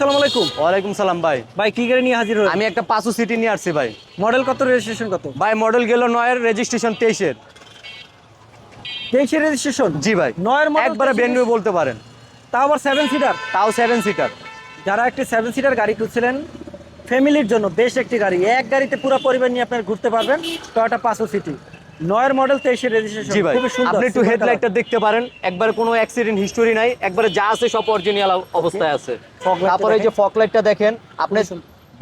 আসসালামু আলাইকুম। ওয়ালাইকুম সালাম ভাই। ভাই কি গাড়ি নিয়ে হাজির হলেন? আমি একটা পাঁচু সিটি নিয়ে আসছি ভাই। মডেল কত রেজিস্ট্রেশন কত? ভাই মডেল গেল নয়ের রেজিস্ট্রেশন তেইশের। তেইশের রেজিস্ট্রেশন জি ভাই। নয়ের একবারে 23 বলতে পারেন। তাও আবার সেভেন সিটার তাও সেভেন সিটার যারা একটি সেভেন সিটার গাড়ি খুঁজছিলেন ফ্যামিলির জন্য বেশ একটি গাড়ি। এক গাড়িতে পুরো পরিবার নিয়ে আপনার ঘুরতে পারবেন টয়োটা পাঁচশো সিটি। নয়ের মডেল তেইশের রেজিস্ট্রেশন জি ভাই আপনি একটু হেডলাইটটা দেখতে পারেন। একবারে কোনো অ্যাক্সিডেন্ট হিস্টোরি নাই একবারে যা আছে সব অরিজিনাল অবস্থায় আছে। তারপরে এই যে ফক লাইটটা দেখেন আপনি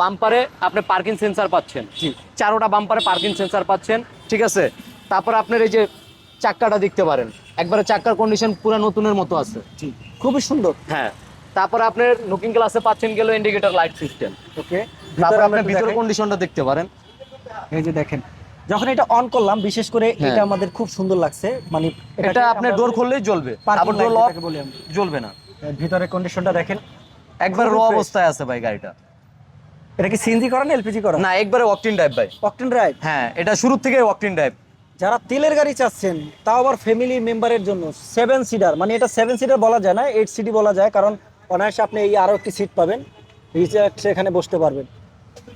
বাম্পারে আপনি পার্কিং সেন্সার পাচ্ছেন। জি। চারোটা বাম্পারে পার্কিং সেন্সার পাচ্ছেন ঠিক আছে? তারপর আপনার এই যে চাক্কাটা দেখতে পারেন। একবারে চাক্কার কন্ডিশন পুরো নতুনের মতো আছে। জি খুবই সুন্দর। হ্যাঁ। তারপর আপনার লুকিং গ্লাসে পাচ্ছেন গেল ইন্ডিকেটর লাইট সিস্টেম ওকে তারপর আপনি ভিতরে কন্ডিশনটা দেখতে পারেন। এই যে দেখেন যখন এটা অন করলাম বিশেষ করে হ্যাঁ। এটা আমাদের খুব সুন্দর লাগছে। মানে এটা আপনি ডোর খুললেই জ্বলবে। আবার ডোর লক জ্বলবে না। ভিতরে কন্ডিশনটা দেখেন একবার র অবস্থায় আছে ভাই গাড়িটা। এটা কি সিএনজি করা না এলপিজি করা? না একবারে ওয়াকটিন ড্রাইভ ভাই। অকটেন ড্রাইভ হ্যাঁ এটা শুরু থেকে ওয়াকটিন ড্রাইভ যারা তেলের গাড়ি চাচ্ছেন তাও আবার ফ্যামিলি মেম্বারের জন্য সেভেন সিটার মানে এটা সেভেন সিটার বলা যায় না এইট সিটি বলা যায় কারণ অনায়াসে আপনি এই আরও একটি সিট পাবেন। রিচার্জে এখানে বসতে পারবেন।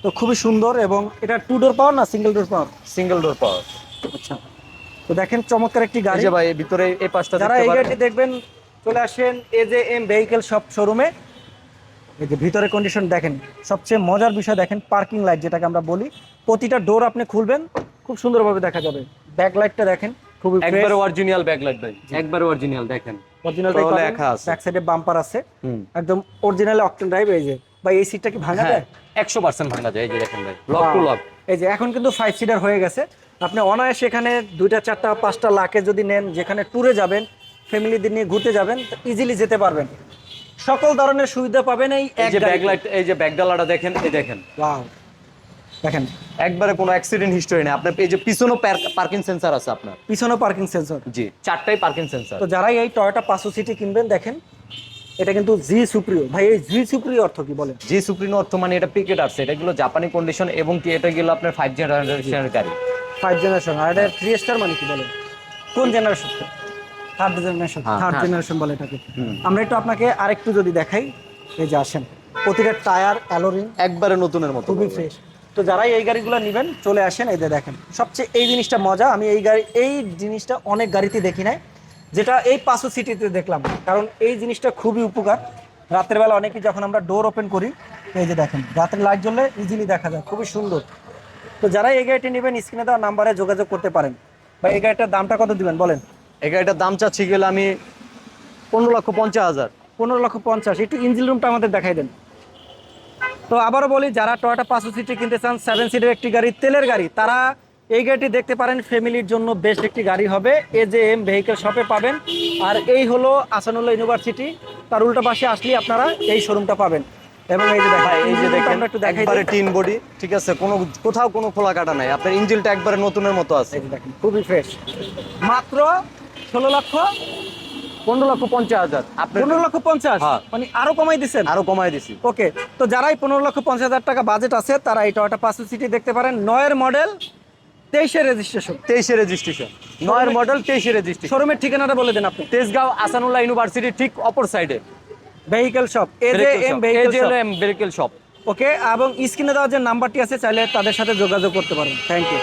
তো খুবই সুন্দর এবং এটা টু ডোর পাওয়ার না single door power single door power আচ্ছা। তো দেখেন চমৎকার একটি গাড়ি। ভাই ভিতরে এই পাশটা যারা এই গাড়িটি দেখবেন চলে আসেন A J M vehicle shop শোরুমে এই যে ভিতরে কন্ডিশন দেখেন সবচেয়ে মজার বিষয় দেখেন পার্কিং লাইট যেটাকে আমরা বলি। প্রতিটা ডোর আপনি খুলবেন খুব সুন্দরভাবে দেখা যাবে। ব্যাক লাইটটা দেখেন খুবই একবার অরিজিনাল ব্যাকলাইট ভাই একবারে অরিজিনাল দেখেন। অরিজিনাল লেখা আছে। ব্যাক সাইডে বাম্পার আছে একদম অরিজিনাল অকটেন ড্রাইভ এই যে। ভাই এই সিটটা কি ভাঙা হ্যাঁ। যায়? একশো পার্সেন্ট ভাঙা যায় এই যে দেখেন ভাই। Lock to lock. এই যে এখন কিন্তু ফাইভ সিটার হয়ে গেছে। আপনি অনায়াসে এখানে দুইটা চারটা পাঁচটা লাখে যদি নেন যেখানে ট্যুরে যাবেন ফ্যামিলিদের নিয়ে ঘুরতে যাবেন ইজিলি যেতে পারবেন। সকল ধরনের সুবিধা পাবেন এই এই যে গাড়িতে। ব্যাকলাইট এই যে ব্যাকডালাটা দেখেন এই দেখেন। Wow! দেখেন। একবারে কোনো অ্যাক্সিডেন্ট হিস্টোরি নেই। আপনার এই যে পিছনেও পার্কিং সেন্সার আছে আপনার। পিছনে পার্কিং সেন্সর জি চারটাই পার্কিং সেন্সার তো যারাই এই টয়োটা পাঁচশো সিটি কিনবেন দেখেন এটা কিন্তু জি সুপ্রিয়। ভাই এই জি সুপ্রিয় অর্থ কি বলেন? জি সুপ্রিনো অর্থ মানে এটা পিকেট আছে এটা গুলো জাপানি কন্ডিশন এবং কি এটা গেলো আপনার ফাইভ জেনারেশনের গাড়ি। ফাইভ জেনারেশন আর এটা থ্রি স্টার মানে কি বলেন? কোন generation third generation third. Generation বলে এটাকে। আমরা একটু আপনাকে আরেকটু যদি দেখাই এই যে আসেন প্রতিটা টায়ার অ্যালোরিং একবারে নতুনের মতো খুবই ফ্রেশ তো যারাই এই গাড়িগুলো নেবেন চলে আসেন এই যে দেখেন সবচেয়ে এই জিনিসটা মজা আমি এই গাড়ি এই জিনিসটা অনেক গাড়িতে দেখি নাই। যেটা এই পাঁচশো সিটিতে দেখলাম। কারণ এই জিনিসটা খুবই উপকার। রাতের বেলা অনেকে যখন আমরা ডোর ওপেন করি এই যে দেখেন রাতের লাইট জ্বললে ইজিলি দেখা যায় খুবই সুন্দর। তো যারা এই গাড়িটি নেবেন স্ক্রিনে দেওয়া নাম্বারে যোগাযোগ করতে পারেন। বা এই গাড়িটার দামটা কত দিবেন বলেন? এই গাড়িটার দাম চাচ্ছি গেলে আমি পনেরো লক্ষ পঞ্চাশ হাজার। পনেরো লক্ষ পঞ্চাশ একটু ইঞ্জিন রুমটা আমাদের দেখাই দেন। তো আবারও বলি যারা টয়টা পাঁচশো সিটি কিনতে চান সেভেন সিটের একটি গাড়ি তেলের গাড়ি তারা এই গাড়িটি দেখতে পারেন ফ্যামিলির জন্য বেস্ট একটি গাড়ি হবে। এ যে এম ভেহিকেল শপে পাবেন। আর এই হলো আসানুল্লাহ ইউনিভার্সিটি তার উল্টো পাশে আসলেই আপনারা এই শোরুমটা পাবেন। এবং এই যে দেখেন এই যে দেখেন আমরা একটু দেখাই একবারে টিন বডি ঠিক আছে? কোনো কোথাও কোনো খোলা কাটা নাই। আপনার ইঞ্জিনটা একবারে নতুনের মতো আছে। দেখেন খুবই ফ্রেশ মাত্র ষোলো লক্ষ পনেরো লক্ষ পঞ্চাশ হাজার। পনেরো লক্ষ পঞ্চাশ? হ্যাঁ। মানে আরও কমাই দিচ্ছেন আরও কমাই দিছি। ওকে তো যারাই পনেরো লক্ষ পঞ্চাশ হাজার টাকা বাজেট আছে তারা এই টয়োটা পাঁচশো সিটি দেখতে পারেন। নয়ের মডেল তেইশের রেজিস্ট্রেশন তেইশে রেজিস্ট্রেশন নয়ের মডেল তেইশে রেজিস্ট্রেশন শোরুমের ঠিকানাটা বলে দেন আপনি। তেজগাঁও আসানুল্লাহ ইউনিভার্সিটি ঠিক অপর সাইডে vehicle shop A J M vehicle shop okay এবং স্ক্রিনে দেওয়া যে নাম্বারটি আছে চাইলে তাদের সাথে যোগাযোগ করতে পারেন। Thank you